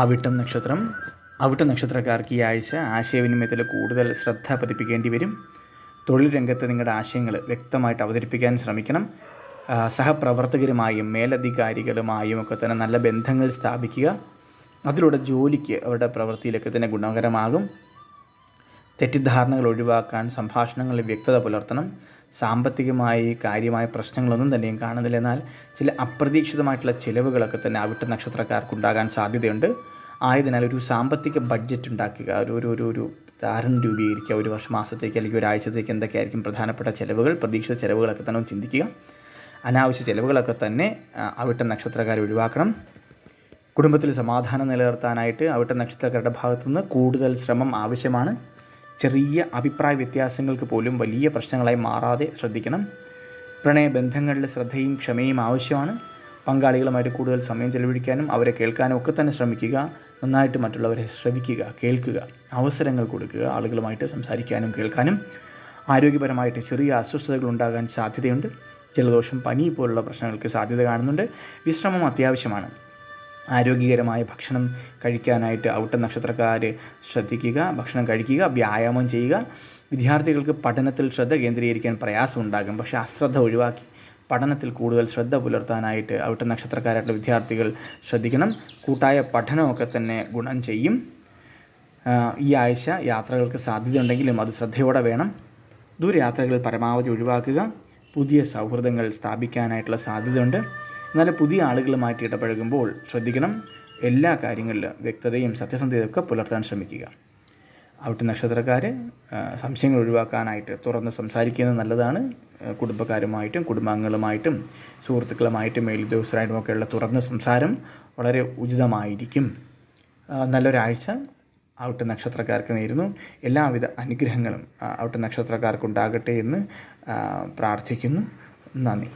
അവിട്ടം നക്ഷത്രം. അവിട്ടം നക്ഷത്രക്കാർക്ക് ഈ ആഴ്ച ആശയവിനിമയത്തിൽ കൂടുതൽ ശ്രദ്ധ പതിപ്പിക്കേണ്ടി വരും. തൊഴിൽ രംഗത്ത് നിങ്ങളുടെ ആശയങ്ങൾ വ്യക്തമായിട്ട് അവതരിപ്പിക്കാൻ ശ്രമിക്കണം. സഹപ്രവർത്തകരുമായും മേലധികാരികളുമായും ഒക്കെ തന്നെ നല്ല ബന്ധങ്ങൾ സ്ഥാപിക്കുക. അതിലൂടെ ജോലിക്ക് അവരുടെ പ്രവൃത്തിയിലൊക്കെ തന്നെ ഗുണകരമാകും. തെറ്റിദ്ധാരണകൾ ഒഴിവാക്കാൻ സംഭാഷണങ്ങളിൽ വ്യക്തത പുലർത്തണം സാമ്പത്തികമായി കാര്യമായ പ്രശ്നങ്ങളൊന്നും തന്നെയും കാണുന്നില്ല. എന്നാൽ ചില അപ്രതീക്ഷിതമായിട്ടുള്ള ചിലവുകളൊക്കെ തന്നെ അവിട്ട നക്ഷത്രക്കാർക്കുണ്ടാകാൻ സാധ്യതയുണ്ട്. ആയതിനാൽ ഒരു സാമ്പത്തിക ബഡ്ജറ്റ് ഉണ്ടാക്കുക ഒരു ഒരു ഒരു ഒരു ധാരണ രൂപീകരിക്കുക ഒരു വർഷം മാസത്തേക്ക് അല്ലെങ്കിൽ ഒരാഴ്ചത്തേക്ക് എന്തൊക്കെയായിരിക്കും പ്രധാനപ്പെട്ട ചിലവുകൾ പ്രതീക്ഷിത ചിലവുകളൊക്കെ തന്നെ ചിന്തിക്കുക. അനാവശ്യ ചിലവുകളൊക്കെ തന്നെ അവിട്ട നക്ഷത്രക്കാർ ഒഴിവാക്കണം. കുടുംബത്തിൽ സമാധാനം നിലനിർത്താനായിട്ട് അവിട്ട നക്ഷത്രക്കാരുടെ ഭാഗത്തുനിന്ന് കൂടുതൽ ശ്രമം ആവശ്യമാണ്. ചെറിയ അഭിപ്രായ വ്യത്യാസങ്ങൾക്ക് പോലും വലിയ പ്രശ്നങ്ങളായി മാറാതെ ശ്രദ്ധിക്കണം. പ്രണയബന്ധങ്ങളിൽ ശ്രദ്ധയും ക്ഷമയും ആവശ്യമാണ്. പങ്കാളികളുമായിട്ട് കൂടുതൽ സമയം ചെലവഴിക്കാനും അവരെ കേൾക്കാനും ഒക്കെ തന്നെ ശ്രമിക്കുക. നന്നായിട്ട് മറ്റുള്ളവരെ ശ്രവിക്കുക കേൾക്കുക അവസരങ്ങൾ കൊടുക്കുക ആളുകളുമായിട്ട് സംസാരിക്കാനും കേൾക്കാനും. ആരോഗ്യപരമായിട്ട് ചെറിയ അസ്വസ്ഥതകൾ ഉണ്ടാകാൻ സാധ്യതയുണ്ട്. ജലദോഷം പനി പോലുള്ള പ്രശ്നങ്ങൾക്ക് സാധ്യത കാണുന്നുണ്ട്. വിശ്രമം അത്യാവശ്യമാണ്. ആരോഗ്യകരമായ ഭക്ഷണം കഴിക്കാനായിട്ട് ഔട്ട നക്ഷത്രക്കാർ ശ്രദ്ധിക്കുക ഭക്ഷണം കഴിക്കുക വ്യായാമം ചെയ്യുക. വിദ്യാർത്ഥികൾക്ക് പഠനത്തിൽ ശ്രദ്ധ കേന്ദ്രീകരിക്കാൻ പ്രയാസം ഉണ്ടാകും പക്ഷേ അശ്രദ്ധ ഒഴിവാക്കി പഠനത്തിൽ കൂടുതൽ ശ്രദ്ധ പുലർത്താനായിട്ട് ഔട്ട നക്ഷത്രക്കാരായിട്ടുള്ള വിദ്യാർത്ഥികൾ ശ്രദ്ധിക്കണം. കൂട്ടായ പഠനമൊക്കെ തന്നെ ഗുണം ചെയ്യും. ഈ ആഴ്ച യാത്രകൾക്ക് സാധ്യതയുണ്ടെങ്കിലും അത് ശ്രദ്ധയോടെ വേണം. ദൂരയാത്രകൾ പരമാവധി ഒഴിവാക്കുക. പുതിയ സൗഹൃദങ്ങൾ സ്ഥാപിക്കാനായിട്ടുള്ള സാധ്യതയുണ്ട്. എന്നാൽ പുതിയ ആളുകളുമായിട്ട് ഇടപഴകുമ്പോൾ ശ്രദ്ധിക്കണം എല്ലാ കാര്യങ്ങളിലും വ്യക്തതയും സത്യസന്ധതയൊക്കെ പുലർത്താൻ ശ്രമിക്കുക. അവിട്ട് നക്ഷത്രക്കാർ സംശയങ്ങൾ ഒഴിവാക്കാനായിട്ട് തുറന്ന് സംസാരിക്കുന്നത് നല്ലതാണ്. കുടുംബക്കാരുമായിട്ടും കുടുംബാംഗങ്ങളുമായിട്ടും സുഹൃത്തുക്കളുമായിട്ടും മേലുദ്യോഗസ്ഥരായിട്ടും ഒക്കെയുള്ള തുറന്ന സംസാരം വളരെ ഉചിതമായിരിക്കും. നല്ലൊരാഴ്ച ഔട്ട് നക്ഷത്രക്കാർക്ക് നേരുന്നു. എല്ലാവിധ അനുഗ്രഹങ്ങളും ഔട്ട് നക്ഷത്രക്കാർക്കുണ്ടാകട്ടെ എന്ന് പ്രാർത്ഥിക്കുന്നു. നന്ദി.